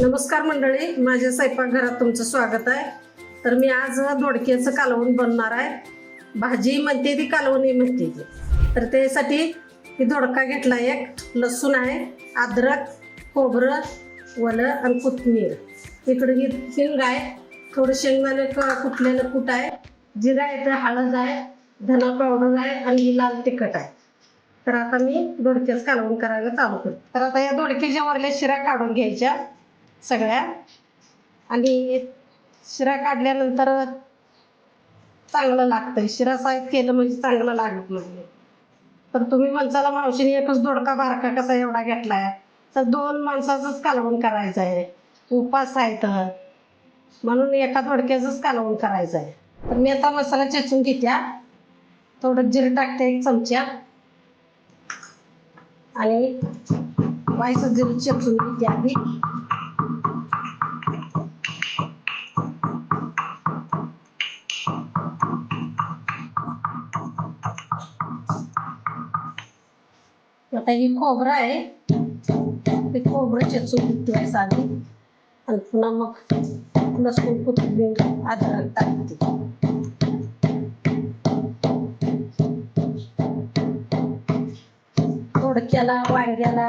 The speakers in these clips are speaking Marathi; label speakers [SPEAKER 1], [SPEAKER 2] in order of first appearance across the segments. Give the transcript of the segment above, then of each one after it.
[SPEAKER 1] नमस्कार मंडळी माझ्या स्वयंपाकघरात तुमचं स्वागत आहे. तर मी आज दोडक्याचं कालवण बनणार आहे. भाजी म्हणते ती कालवणी म्हणते ती. तर त्यासाठी मी दोडका घेतला एक लसूण आहे अद्रक खोबरं वलं आणि कोथिंबीर. इकडे ही हिंग आहे. थोडं शेंगदाणे कुठलेलं कुटलेलं कूट आहे. जिरा आहे तर हळद आहे धना पावडर आहे आणि लाल तिखट आहे. तर आता मी दोडक्याच कालवण करायला चालू करते. तर आता या दोडक्याच्या वरल्या शिरा काढून घ्यायच्या. सगळ्या. आणि शिरा काढल्यानंतर चांगलं लागतंय. शिरा साहेब केलं म्हणजे चांगलं लागत म्हणजे तर तुम्ही माणसाला मावशीने एकच दोडका बारका कसा एवढा घेतलाय? तर दोन माणसाचंच कालवण करायचं आहे उपास आहे तर. म्हणून एका दोडक्याचंच कालवण करायचं आहे तर मी आता मसाला चेचून घेत्या. थोडं जिरं टाकते एक चमचा. आणि वायचं जिरं चेचून घेते आधी. आता ही खोबरं आहे. ते खोबरं चेचून आहे साधी आणि पुन्हा मग लसूण कोथिंबीर अद्रक टाकते. थोडक्याला वांग्याला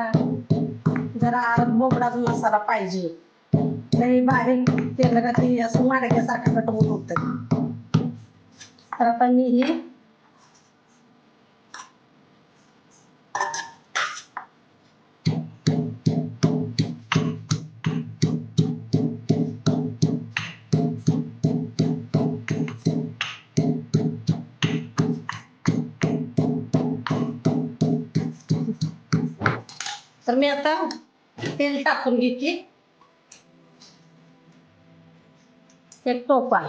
[SPEAKER 1] जरा आरत बोबडाचा मसाला पाहिजे. लई बारीक तेल का ते असं माडग्यासारखं कटवून होतं. तर आता मी हे तर मी आता तेल टाकून घेते. एक टोपा.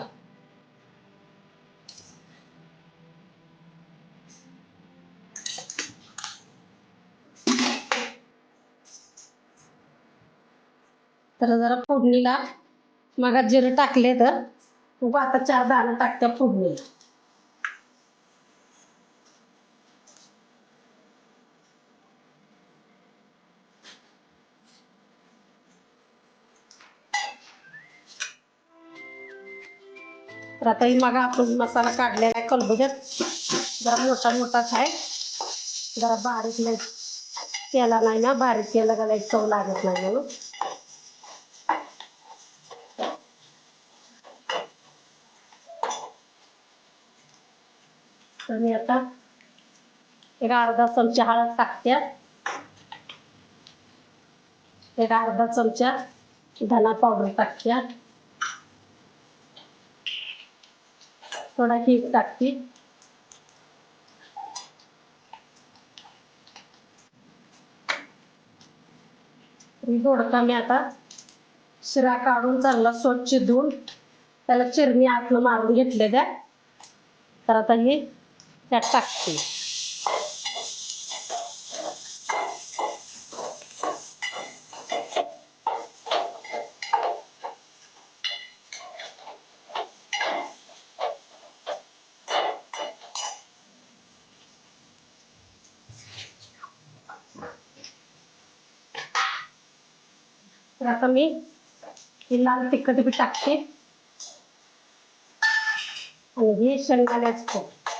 [SPEAKER 1] तर जरा फोडणीला मग जिरं टाकले तर. मग आता चार दाणं टाकत्या फोडणीला. तर आता ही मग आपण मसाला काढलेला आहे कलबुजत जरा मोठा मोठाच आहे. जरा बारीक नाही. केला नाही ना बारीक केला का लाइट चव लागत नाही म्हणून. तर मी आता एक अर्धा चमचा हळद टाकत्या एक अर्धा चमचा धना पावडर टाकत्या थोडा हिंग टाकते. थोडका दोडका मी आता शिरा काढून चांगला स्वच्छ धुवून त्याला चिरणी आतलं मारून घेतले द्या तर आता हे त्यात टाकते. तर आता मी ही लाल तिखट बी टाकते. आणि ही शेंगाल्याच पोट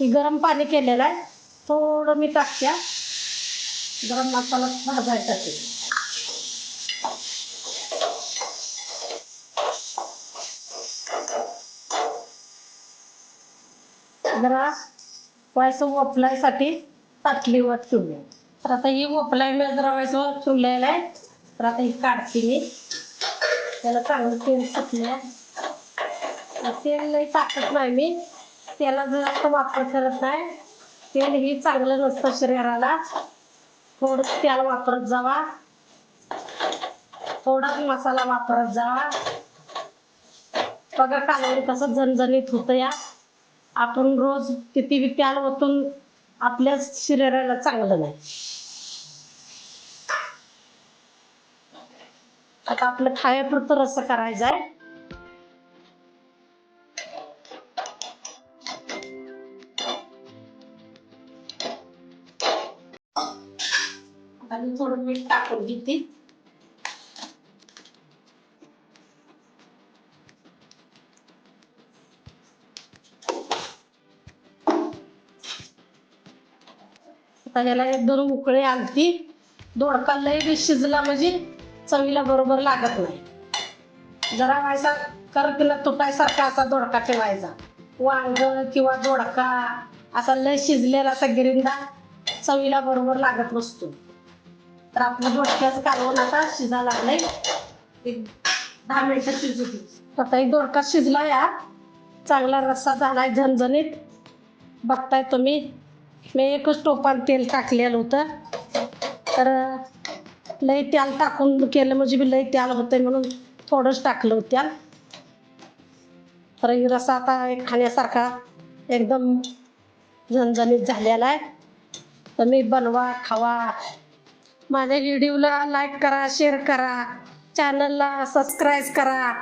[SPEAKER 1] ही गरम पाणी केलेलं आहे. थोडं मी टाकत्या गरम मसाला भाजायसाठी जरा व्हायचं वपलायसाठी ताटलीवर ठेवूया तर आता ही वपलायला जरा व्हायचं ठेवलेलं आहे. तर आता ही काढते मी. त्याला चांगलं तेल सुटलं तेल लई टाकत नाही मी. त्याला जास्त वापर करत नाही तेल ही चांगलं नसतं शरीराला. थोडं तेल वापरत जावा. थोडाच मसाला वापरत जावा. बघा कालवडी कसं झणझणीत होतं या. आपण रोज किती बी त्याल ओतून आपल्या शरीराला चांगलं नाही. आता आपलं खायापुरतं रस करायचं आहे. आणि थोडं मीठ टाकून घेते. आता याला एक दोन उकळे आणती दोडका लय बी शिजला म्हणजे चवीला बरोबर लागत नाही. जरा व्हायचा करकीला तुटायसारखा असा दोडका ठेवायचा. वांग किंवा दोडका असा लय शिजलेला असा गिरिंदा चवीला बरोबर लागत नसतो. तर आपलं दोडक्याचं कालवण आता शिजा लागलंय. एक दहा मिनिटं शिजू दे. आता एक दोडका शिजला या. चांगला रस्सा झालाय झणझणीत. बघताय तुम्ही. मी एकच टोपान तेल टाकलेलं होतं. तर लई तेल टाकून केलं म्हणजे बी लई तेल होतं म्हणून थोडंच टाकलं होत्याल तर ही आता एक खाण्यासारखा एकदम झणझणीत झालेला आहे. तर मी बनवा खावा. माझ्या व्हिडिओला लाईक करा शेअर करा. चॅनलला सबस्क्राईब करा.